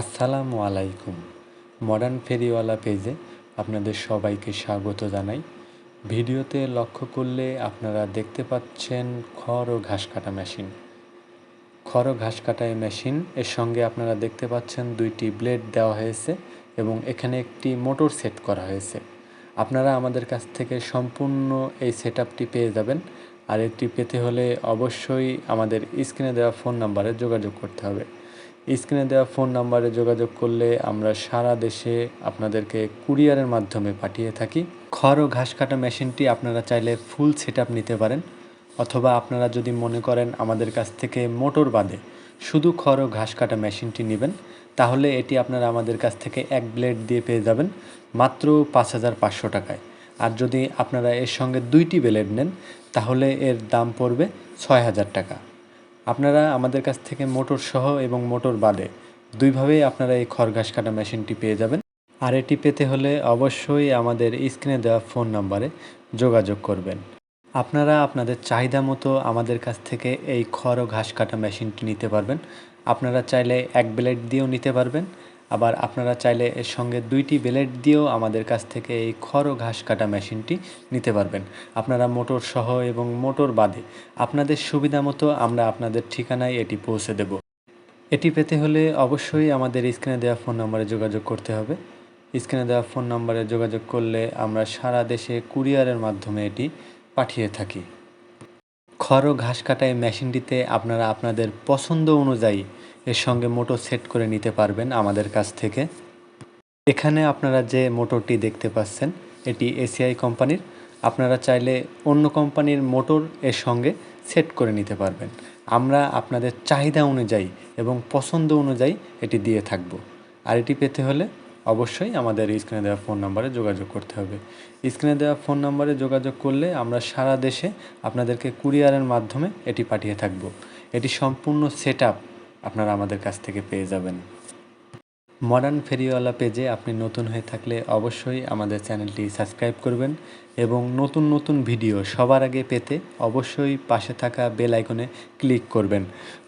আসসালামু আলাইকুম। মডার্ন ফেরিওয়ালা পেজে আপনাদের সবাইকে স্বাগত জানাই। ভিডিওতে লক্ষ্য করলে আপনারা দেখতে পাচ্ছেন খড় ও ঘাস কাটা মেশিন। খড় ও ঘাস কাটা এই মেশিন, এর সঙ্গে আপনারা দেখতে পাচ্ছেন দুইটি ব্লেড দেওয়া হয়েছে এবং এখানে একটি মোটর সেট করা হয়েছে। আপনারা আমাদের কাছ থেকে সম্পূর্ণ এই সেট পেয়ে যাবেন। আর এটি পেতে হলে অবশ্যই আমাদের স্ক্রিনে দেওয়া ফোন নাম্বারে যোগাযোগ করতে হবে। স্ক্রিনে দেওয়া ফোন নাম্বারে যোগাযোগ করলে আমরা সারা দেশে আপনাদেরকে কুরিয়ারের মাধ্যমে পাঠিয়ে থাকি। খড় ও ঘাস কাটা মেশিনটি আপনারা চাইলে ফুল সেট নিতে পারেন, অথবা আপনারা যদি মনে করেন আমাদের কাছ থেকে মোটর বাদে শুধু খড় ও ঘাস কাটা মেশিনটি নেবেন, তাহলে এটি আপনারা আমাদের কাছ থেকে এক ব্লেড দিয়ে পেয়ে যাবেন মাত্র পাঁচ হাজার পাঁচশো টাকায়। আর যদি আপনারা এর সঙ্গে দুইটি ব্লেড নেন, তাহলে এর দাম পড়বে ছয় হাজার টাকা। আপনারা আমাদের কাছ থেকে মোটর সহ এবং মোটর বাদে দুইভাবেই আপনারা এই খড় ঘাস কাটা মেশিনটি পেয়ে যাবেন। আর এটি পেতে হলে অবশ্যই আমাদের স্ক্রিনে দেওয়া ফোন নাম্বারে যোগাযোগ করবেন। আপনারা আপনাদের চাহিদা মতো আমাদের কাছ থেকে এই খড় ও ঘাস কাটা মেশিনটি নিতে পারবেন। আপনারা চাইলে এক ব্লেড দিয়েও নিতে পারবেন। আবার আপনারা চাইলে এর সঙ্গে দুইটি ব্লেড দিয়েও আমাদের কাছ থেকে এই খড় ও ঘাস কাটা মেশিনটি নিতে পারবেন। আপনারা মোটর সহ এবং মোটর বাদে আপনাদের সুবিধা মতো আমরা আপনাদের ঠিকানায় এটি পৌঁছে দেব। এটি পেতে হলে অবশ্যই আমাদের স্ক্রিনে দেওয়া ফোন নম্বরে যোগাযোগ করতে হবে। স্ক্রিনে দেওয়া ফোন নম্বরে যোগাযোগ করলে আমরা সারা দেশে কুরিয়ারের মাধ্যমে এটি পাঠিয়ে থাকি। খড় ও ঘাস কাটা এই মেশিনটিতে আপনারা আপনাদের পছন্দ অনুযায়ী এর সঙ্গে মোটর সেট করে নিতে পারবেন আমাদের কাছ থেকে। এখানে আপনারা যে মোটরটি দেখতে পাচ্ছেন, এটি এসিআই কোম্পানির। আপনারা চাইলে অন্য কোম্পানির মোটর এর সঙ্গে সেট করে নিতে পারবেন। আমরা আপনাদের চাহিদা অনুযায়ী এবং পছন্দ অনুযায়ী এটি দিয়ে থাকব। আর এটি পেতে হলে অবশ্যই আমাদের স্ক্রিনে দেওয়া ফোন নাম্বারে যোগাযোগ করতে হবে। স্ক্রিনে দেওয়া ফোন নাম্বারে যোগাযোগ করলে আমরা সারা দেশে আপনাদেরকে কুরিয়ারের মাধ্যমে এটি পাঠিয়ে থাকব। এটি সম্পূর্ণ সেট আপনারা আমাদের কাছ থেকে পেয়ে যাবেন। মডার্ন ফেরিওয়ালা পেজে আপনি নতুন হয়ে থাকলে অবশ্যই আমাদের চ্যানেলটি সাবস্ক্রাইব করবেন এবং নতুন নতুন ভিডিও সবার আগে পেতে অবশ্যই পাশে থাকা বেল আইকনে ক্লিক করবেন।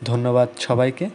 ধন্যবাদ সবাইকে।